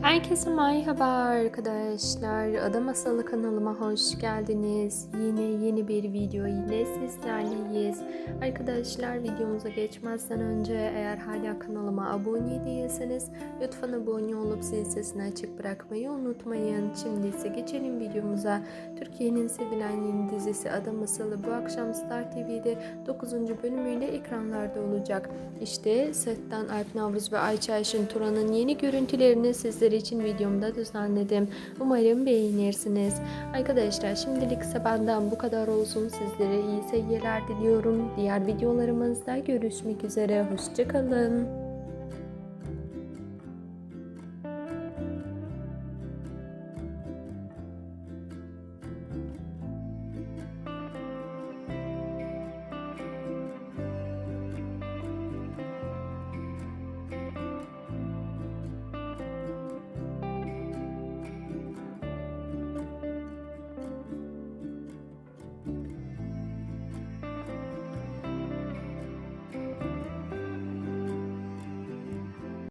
Herkese merhaba arkadaşlar. Ada Masalı kanalıma hoş geldiniz. Yine yeni bir video ile sizlerleyiz. Arkadaşlar videomuza geçmezden önce eğer hala kanalıma abone değilseniz lütfen abone olup zil sesini açık bırakmayı unutmayın. Şimdi ise geçelim videomuza. Türkiye'nin sevilen yeni dizisi Ada Masalı bu akşam Star TV'de 9. bölümüyle ekranlarda olacak. İşte setten Alp Navruz ve Ayça Ayşin Turan'ın yeni görüntülerini sizler için videomda düzenledim. Umarım beğenirsiniz. Arkadaşlar şimdilik ise benden bu kadar olsun. Sizlere iyi seyirler diliyorum. Diğer videolarımızda görüşmek üzere. Hoşçakalın.